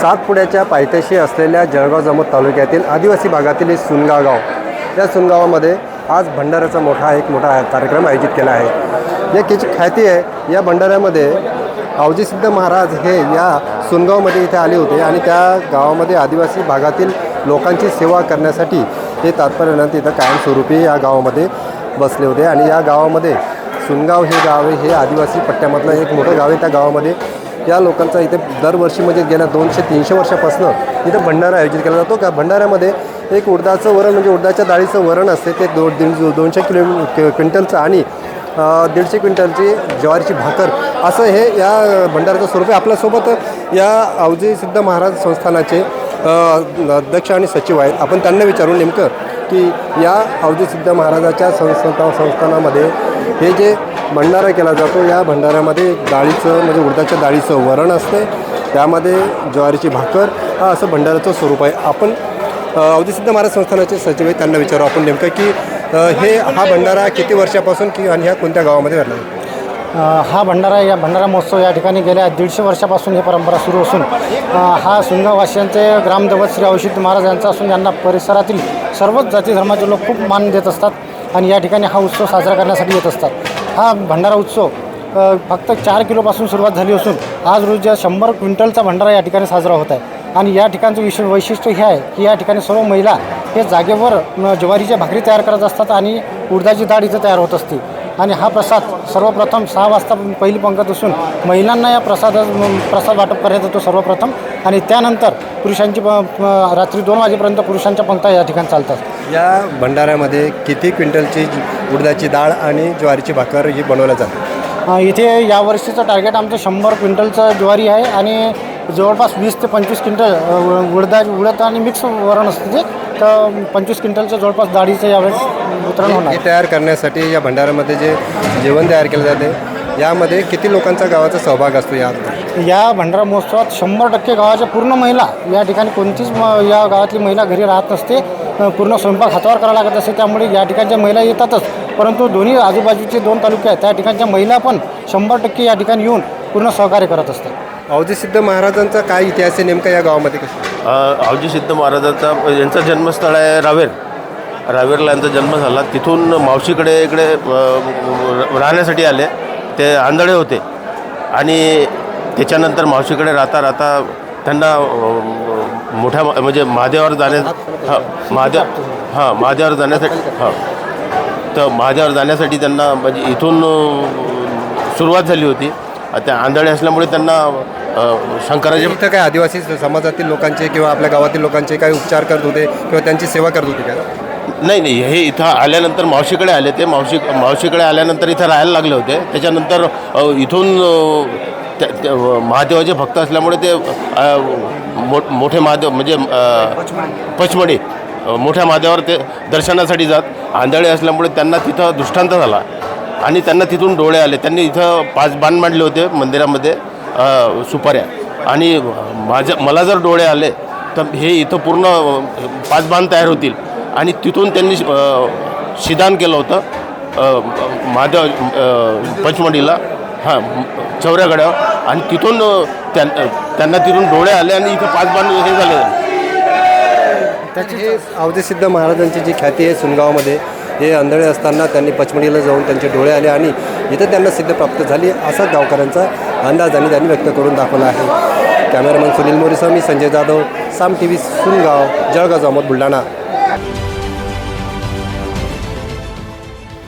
सातपुड्याच्या पायथ्याशी असलेल्या जळगाव जमत तालुक्यातील आदिवासी भागातील एक सुनगाव गाव. या सुनगावामध्ये आज भंडाऱ्याचा मोठा एक मोठा कार्यक्रम आयोजित केला आहे. या त्याची ख्याती आहे या भंडाऱ्यामध्ये आवजी सिद्ध महाराज हे या सुनगावमध्ये इथे आले होते आणि त्या गावामध्ये आदिवासी भागातील लोकांची सेवा करण्यासाठी ते तात्पर्यानं तिथं कायमस्वरूपी या गावामध्ये बसले होते. आणि या गावामध्ये सुनगाव हे गाव आहे हे आदिवासी पट्ट्यामधलं एक मोठं गाव आहे. त्या गावामध्ये या लोकांचा इथे दरवर्षी म्हणजे गेल्या दोनशे तीनशे वर्षापासून इथं भंडारा आयोजित केला जातो. का भंडाऱ्यामध्ये एक उडदाचं वरण म्हणजे उडदाच्या डाळीचं वरण असते. ते दो दीड दोनशे किलो क्विंटलचं आणि दीडशे क्विंटलची ज्वारीची भाकर. असं हे या भंडाराचं स्वरूप आहे. आपल्यासोबत या अवजी सिद्ध महाराज संस्थानाचे अध्यक्ष आणि सचिव आहेत. आपण त्यांना विचारून नेमकं की या अवधी सिद्ध महाराजाच्या संस्था संस्थानामध्ये हे जे भंडारा केला जातो. या भंडाऱ्यामध्ये डाळीचं म्हणजे उडदाच्या डाळीचं वरण असते. त्यामध्ये ज्वारीची भाकर हा असं भंडाऱ्याचं स्वरूप आहे. आपण अ, महाराज संस्थानाचे सचिव आहे त्यांना विचारू आपण नेमकं की हे हा भंडारा किती वर्षापासून की आणि ह्या कोणत्या गावामध्ये भरला? हा भंडारा या भंडारा महोत्सव या ठिकाणी गेल्या दीडशे वर्षापासून ही परंपरा सुरू असून हा सुंगावासियांचे ग्रामदैवत श्री अवशित महाराज यांचा असून यांना परिसरातील सर्वच जाती धर्माचे लोक खूप मान देत असतात आणि या ठिकाणी हा उत्सव साजरा करण्यासाठी येत असतात. हा भंडारा उत्सव फक्त चार किलोपासून सुरुवात झाली असून आज रोजी शंभर क्विंटलचा भंडारा या ठिकाणी साजरा होत आहे. आणि या ठिकाणचं विशेष वैशिष्ट्य हे आहे की या ठिकाणी सर्व महिला हे जागेवर ज्वारीच्या भाकरी तयार करत असतात आणि उडदाची डाळ इथं तयार होत असते. आणि हा प्रसाद सर्वप्रथम सहा वाजता पहिली पंगत असून महिलांना या प्रसाद प्रसाद वाटप करण्यात येतो सर्वप्रथम. आणि त्यानंतर पुरुषांची रात्री दोन वाजेपर्यंत पुरुषांच्या पंक्ता या ठिकाणी चालतात. या भंडाऱ्यामध्ये किती क्विंटलची उडदाची डाळ आणि ज्वारीची भाकर ही बनवल्या जाते इथे यावर्षीचं टार्गेट आमचं शंभर क्विंटलचं ज्वारी आहे आणि जवळपास वीस ते पंचवीस क्विंटल उडदा उडद आणि मिक्स वरण असतं ते. तर पंचवीस क्विंटलचं जवळपास डाळीचं यावेळेस वितरण होणार. हे तयार करण्यासाठी या भंडाऱ्यामध्ये जे जेवण तयार केलं जाते यामध्ये किती लोकांचा गावाचा सहभाग असतो यात या भंडारा महोत्सवात शंभर टक्के गावाच्या पूर्ण महिला या ठिकाणी कोणतीच म या गावातली महिला घरी राहत नसते. पूर्ण स्वयंपाक हातावर करावा लागत असते त्यामुळे या ठिकाणच्या महिला येतातच. परंतु दोन्ही आजूबाजूचे दोन तालुके आहेत. त्या ठिकाणच्या महिला पण शंभर टक्के या ठिकाणी येऊन पूर्ण सहकार्य करत असतात. अवधी सिद्ध महाराजांचा काय इतिहास आहे नेमका या गावामध्ये कसं? सिद्ध महाराजाचा यांचं जन्मस्थळ आहे रावेर. रावेरला यांचा जन्म झाला. तिथून मावशीकडे इकडे राहण्यासाठी आले. ते आंधळे होते. आणि त्याच्यानंतर मावशीकडे राहता राहता त्यांना मोठ्या म्हणजे महादेवावर जाण्या हां महादेव हां महादेवावर जाण्यासाठी हां. तर महादेवावर जाण्यासाठी त्यांना म्हणजे इथून सुरुवात झाली होती. त्या आंधळे असल्यामुळे त्यांना शंकराचे इथं काय आदिवासी समाजातील लोकांचे किंवा आपल्या गावातील लोकांचे काही उपचार करत होते किंवा त्यांची सेवा करत होते काय नाही नाही हे इथं आल्यानंतर मावशीकडे आले ते. मावशी मावशीकडे आल्यानंतर इथं राहायला लागले होते. त्याच्यानंतर इथून महादेवाचे भक्त असल्यामुळे ते मो मोठे महादेव म्हणजे पचमणी मोठ्या महादेवावर ते दर्शनासाठी जात. आंधळे असल्यामुळे त्यांना तिथं दृष्टांत झाला. आणि त्यांना तिथून डोळे आले. त्यांनी इथं पाच बाण मांडले होते मंदिरामध्ये सुपाऱ्या. आणि माझ्या मला जर डोळे आले तर हे इथं पूर्ण पाच बाण तयार होतील. आणि तिथून त्यांनी शिदान केलं होतं महादेव पंचमढीला. हां चौऱ्यागड्यावर आणि तिथून त्यां त्यांना तिथून डोळे आले आणि इथं पाच बाण हे झाले. त्याचे हे अवधी सिद्ध महाराजांची जी ख्याती आहे सुनगावमध्ये हे आंधळे असताना त्यांनी पचमणीला जाऊन त्यांचे डोळे आले आणि इथं त्यांना सिद्ध प्राप्त झाली असा गावकऱ्यांचा अंदाज आणि त्यांनी व्यक्त करून दाखवला आहे. कॅमेरामॅन सुनील मोरेसह संजय जाधव साम टी व्ही सुनगाव जळगाव जामोद बुलढाणा.